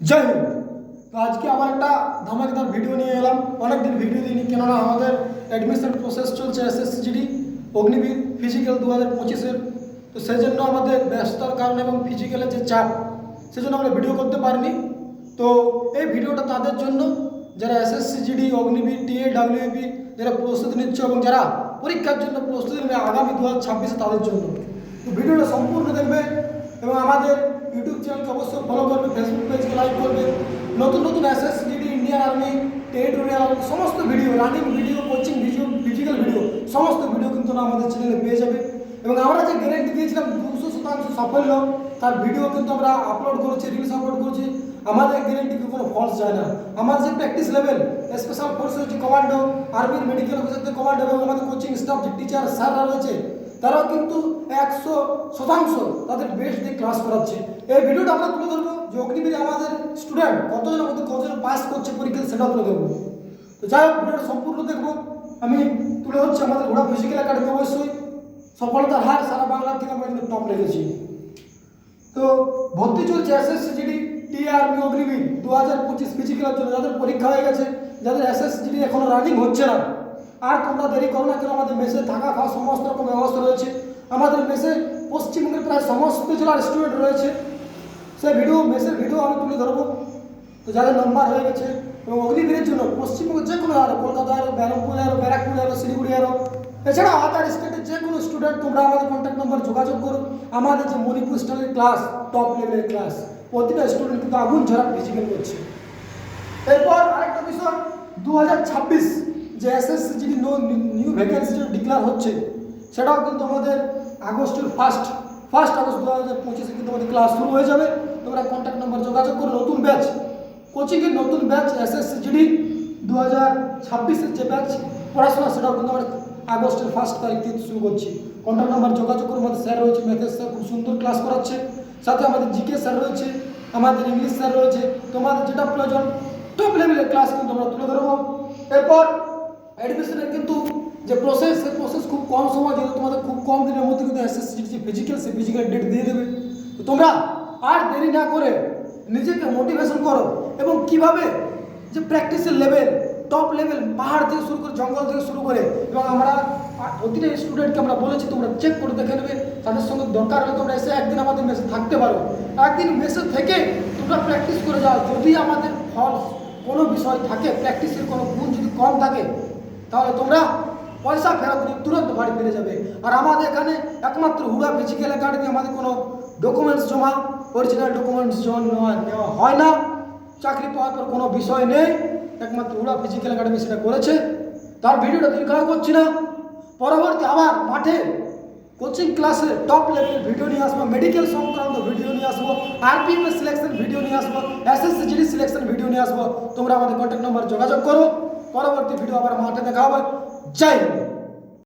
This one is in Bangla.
জয় হিন্দ। তো আজকে আবার একটা ধামাকেদার ভিডিও নিয়ে এলাম। অনেকদিন ভিডিও দিইনি, কেননা আমাদের অ্যাডমিশন প্রসেস চলছে এসএসসিজিডি অগ্নিবীর ফিজিক্যাল দু হাজার পঁচিশের। তো সেই জন্য আমাদের ব্যস্ততার কারণে এবং ফিজিক্যালের যে চাপ, সেজন্য আমরা ভিডিও করতে পারিনি। তো এই ভিডিওটা তাদের জন্য, যারা এসএসসিজিডি অগ্নিবীর টিএ ডাব্লিউপি যারা প্রস্তুতি নিচ্ছে এবং যারা পরীক্ষার জন্য প্রস্তুতি নেবে আগামী দু হাজার ছাব্বিশে তাদের জন্য। তো ভিডিওটা সম্পূর্ণ দেখবে এবং আমাদের ইউটিউব চ্যানেলকে অবশ্যই ফলো করবে ফেসবুক পেজকে লাইক করবে নতুন নতুন SS GD Indian army territorial সমস্ত video running video coaching video physical video সমস্ত ভিডিও কিন্তু আমাদের চ্যানেলে পেয়ে যাবে এবং আমরা যে গ্যারেন্টি দিয়েছিলাম, দুশো শতাংশ সাফল্য, তার ভিডিও কিন্তু আমরা আপলোড করেছি রিলস আপলোড করেছি। আমাদের গ্যারেন্টি কোনো ফলস যায় না। আমাদের যে প্র্যাকটিস লেভেল স্পেশাল ফোর্সের যে কমান্ডো আর্মির মেডিকেল অফিসার যে কমান্ডো এবং আমাদের কোচিং স্টাফ যে টিচার স্যাররা রয়েছে তারাও কিন্তু একশো শতাংশ তাদের বেস্ট দিয়ে ক্লাস করাচ্ছে। এই ভিডিওটা আমরা তুলে ধরবো যে অগ্নিবীরে আমাদের স্টুডেন্ট কতজনের মধ্যে কতজন পাস করছে পরীক্ষা সেটা তুলে ধরবো। তো যাই হোক, ভিডিওটা সম্পূর্ণ দেখব। আমি তুলে ধরছি আমাদের ঘোড়া ফিজিক্যাল একাডেমি অবশ্যই। সফলতার হার সারা বাংলার থেকে আমরা কিন্তু টপ রেখেছি। তো ভর্তি চলছে এসএসজিডি টিআরবি অগ্নিবীর। দু হাজার পঁচিশ ফিজিক্যালের জন্য যাদের পরীক্ষা হয়ে গেছে, যাদের এসএসজিডি এখনও রানিং হচ্ছে না আর তোমরা দেরি করো না কেন? আমাদের মেসে থাকা খাওয়া সমস্ত রকম ব্যবস্থা রয়েছে। আমাদের মেসে পশ্চিমবঙ্গের প্রায় সমস্ত জেলার স্টুডেন্ট রয়েছে। সেই ভিডিও মেসের ভিডিও আমি তুলে ধরবো। তো যাদের নাম্বার হয়ে গেছে, এবং অগ্নিবীরের জন্য পশ্চিমবঙ্গের যে কোনো আরও, কলকাতা আরও, ব্যারাকপুর আরও ব্যারাকপুর আরও, শিলিগুড়ি আরও এছাড়া আদার স্টেটের যে কোনো স্টুডেন্ট তোমরা আমাদের কন্ট্যাক্ট নাম্বার যোগাযোগ করো। আমাদের যে মণিপুর স্টাইলের ক্লাস টপ লেভেলের ক্লাস প্রতিটা স্টুডেন্ট কিন্তু আগুন ঝরা ফিজিক্যাল করছে। এরপর আরেকটা বিষয় দু হাজার ছাব্বিশ। যে এসএসসি যদি নিউ ভ্যাকেন্সি ডিক্লেয়ার হচ্ছে, সেটাও কিন্তু আমাদের আগস্টের ফার্স্ট ফার্স্ট আগস্ট দু হাজার পঁচিশে কিন্তু আমাদের ক্লাস শুরু হয়ে যাবে। তোমরা কন্ট্যাক্ট নাম্বার যোগাযোগ করো, নতুন ব্যাচ কোচিংয়ের নতুন ব্যাচ এসএসসি জিডি দু হাজার ছাব্বিশের যে ব্যাচ পড়াশোনা সেটাও কিন্তু আমরা আগস্টের ফার্স্ট তারিখ থেকে শুরু করছি। কন্ট্যাক্ট নাম্বার যোগাযোগ করে, আমাদের স্যার রয়েছে ম্যাথের স্যার খুব সুন্দর ক্লাস করাচ্ছে। সাথে আমাদের জিকে স্যার রয়েছে, আমাদের ইংলিশ স্যার রয়েছে। তোমাদের যেটা প্রয়োজন টপ লেভেলের ক্লাস কিন্তু আমরা তুলে ধরবো। এরপর অ্যাডমিশনের কিন্তু যে প্রসেস সেই প্রসেস খুব কম সময় যেহেতু তোমাদের খুব কম দিনের মধ্যে কিন্তু এসএসসি যে ফিজিক্যাল সে ফিজিক্যাল ডেট দিয়ে দেবে। তো তোমরা আর দেরি না করে নিজেকে মোটিভেশন করো এবং কীভাবে যে প্র্যাকটিসের লেভেল টপ লেভেল পাহাড় থেকে শুরু করে, জঙ্গল থেকে শুরু করে, এবং আমরা প্রতিটা স্টুডেন্টকে আমরা বলেছি, তোমরা চেক করে দেখে নেবে। তাদের সঙ্গে দরকার হলে তোমরা এসে একদিন আমাদের মেসে থাকতে পারো। একদিন মেসে থেকে তোমরা প্র্যাকটিস করে যাও। যদি আমাদের ফল কোনো বিষয় থাকে প্র্যাকটিসের কোনো গুণ যদি কম থাকে তাহলে তোমরা পয়সা ফেরত নিয়ে তুরন্ত বাড়ি ফিরে যাবে। আর আমাদের এখানে একমাত্র হুড়া ফিজিক্যাল একাডেমি, আমাদের কোনো ডকুমেন্টস জমা অরিজিনাল ডকুমেন্টস জমা নেওয়া হয় না। চাকরি পাওয়ার পর কোনো বিষয় নেই। একমাত্র হুড়া ফিজিক্যাল একাডেমি সেটা করেছে। তার ভিডিওটা দীর্ঘায়ু করছি না। পরবর্তী আবার মাঠে কোচিং ক্লাসে টপ লেভেল ভিডিও নিয়ে আসব মেডিকেল সংক্রান্ত ভিডিও নিয়ে আসব আরপিএম সিলেকশন ভিডিও নিয়ে আসব এসএসসি জিডি সিলেকশন ভিডিও নিয়ে আসব। তোমরা আমাদের কন্ট্যাক্ট নাম্বার যোগাযোগ করো। পরবর্তী ভিডিও আবার মাঠে দেখা হবে জয় হিন্দ।